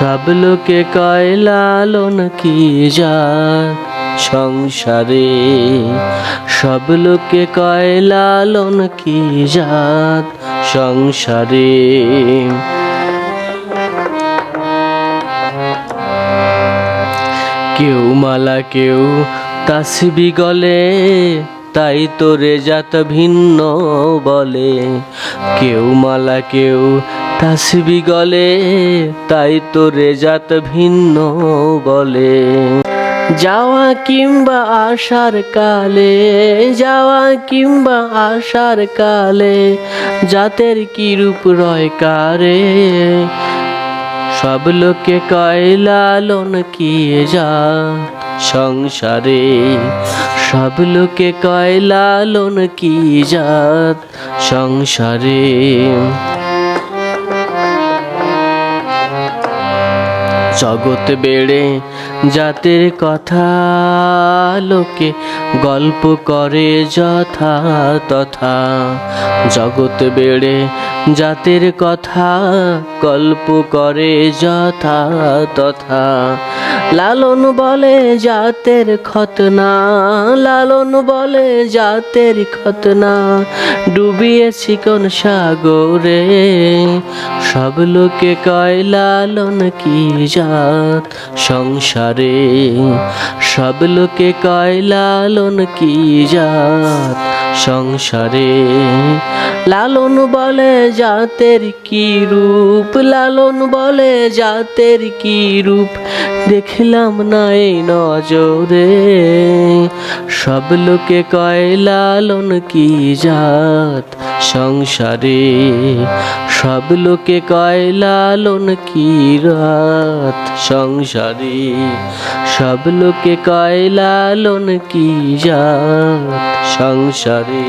সব লোকে কয়, লালন কি জাত? সংসারে সব লোকে কয়, লালন কি জাত? সংসারে কেউ মালা, কেউ তাসবি গলে, তাই তোরে জাত ভিন্ন বলে। কেউ মালা, কেউ তাসবি গলে, তাই তো রেজাত ভিন্ন বলে। যাওয়া কিংবা আসার কালে, যাওয়া কিংবা আসার কালে, জাতের কি রূপ রয় কারে? সব লোকে কয়, লালন কি যা সংসারে? সব লোকে কয়, লালন কি জাত সংসারে? জগৎ বেড়ে জাতের কথা লোকে গল্প করে যথা তথা। জগৎ বেড়ে জাতের কথা গল্প করে যথা তথা। লালন বলে জাতের খতনা, লালন বলে জাতের খতনা। ডুবিয়েছি কোন সাগরে, সব লোকে কয়, লালন কি জাত সংসারে? সব লোকে কয়, লালন কি জাত? সংসারে। লালন বলে জাতের কি রূপ? লালন বলে জাতের কি রূপ? দেখলাম না এই নজরে। সব লোকে কয়, লালন কি জাত সংসারে? সব লোকে কয়, লালন কি রাত সংসারে? সব লোকে কয়, লালন কি জাত সংসারে?